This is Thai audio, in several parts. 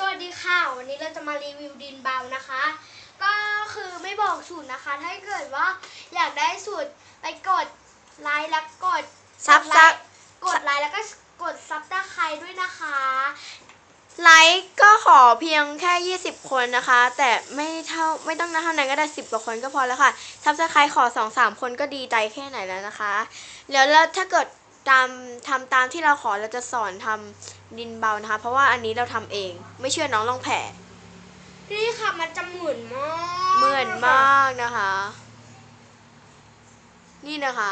สวัสดีค่ะ วันนี้เราจะมารีวิวดินเบานะคะ ก็คือไม่บอกสูตรนะคะ ถ้าเกิดว่าอยากได้สูตรไปกดไลค์แล้วกดซับไลซับค์กดไลค์แล้วก็กดซับตะไคร้ด้วยนะคะ ไลค์ก็ขอเพียงแค่ 20 คนนะคะ แต่ไม่เท่าไม่ต้องเท่านั้นก็ได้ 10กว่าคนก็พอแล้วค่ะทับสไครขอ 2 3 คนก็ดีใจแค่ไหนแล้วนะคะ แล้วแล้วถ้าเกิด ตามทำตามที่เราขอเราจะสอนทำดินเบานะคะ เพราะว่าอันนี้เราทำเอง ไม่เชื่อน้องลองแผ่นี่ค่ะมันจะเหมือนมากเหมือนมากนะคะ นี่นะคะ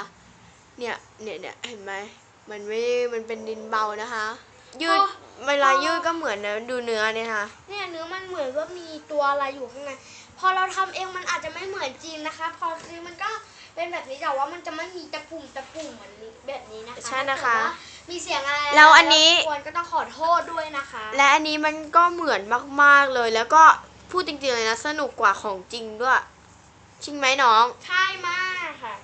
เนี่ยเนี่ยเนี่ยเห็นไหมมันไม่ มันเป็นดินเบานะคะ ยืดเวลายืดก็เหมือนนะดูเนื้อเนี่ยค่ะ เนี่ยเนื้อมันเหมือนว่ามีตัวอะไรอยู่ข้างในพอเราทำเองมันอาจจะไม่เหมือนจริงนะคะ พอซื้อมันก็เป็น แบบนี้แต่ว่ามันจะไม่มีตะปุ่มตะปุ่มเหมือนแบบนี้นะคะใช่นะคะ ถ้าเกิดว่ามีเสียงอะไรแล้วอันนี้ควรก็ต้องขอโทษด้วยนะคะและอันนี้มันก็เหมือนมากๆเลย แล้วก็พูดจริงๆเลยนะสนุกกว่าของจริงด้วยจริงไหมน้องใช่มากค่ะ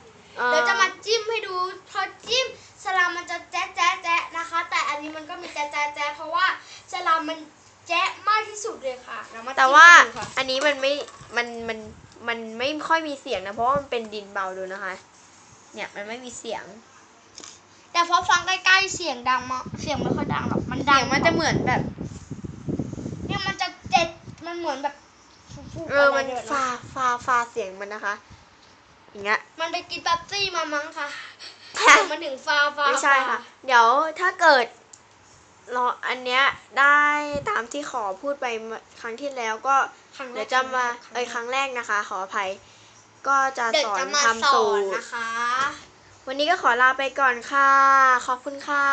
อ่อ เดี๋ยวจะมาจิ้มให้ดูพอจิ้มสลามมันจะแจ๊ะแจ๊ะแจ๊ะนะคะ แต่อันนี้มันก็มีแจ๊ะแจ๊ะแจ๊ะเพราะว่าสลามมันแจ๊ะมากที่สุดเลยค่ะเดี๋ยมาจิ้มแต่ว่าให้ดูค่ะอันนี้มันไม่ มัน มัน มันไม่ค่อยมีเสียงนะ เพราะว่ามันเป็นดินเบาดูนะคะ เนี่ยมันไม่มีเสียง แต่พอฟังใกล้ๆเสียงดังมากเสียงไม่ค่อยดังหรอกมันดัเสีงยงมันจะเหมือนแบบ เนี่ยมันจะเจ็ดมันเหมือนแบบฟูๆเออ มันะไรแบบฟาฟาฟาเสียงมันนะคะ อย่างเงี้ย มันไปกินแป๊บซี่มามั้งค่ะเสียงมันถึงฟาฟาไม่ใช่ค่ะ เดี๋ยวถ้าเกิด รออันเนี้ยได้ตามที่ขอพูดไปครั้งที่แล้วก็ครั้งแรกเดี๋ยวจะมาเอ้ยครั้งแรกนะคะ ขออภัย ก็จะเดี๋ยสวอนจะมาทำสอสูนตรนะคะ วันนี้ก็ขอลาไปก่อนค่ะ ขอบคุณค่ะ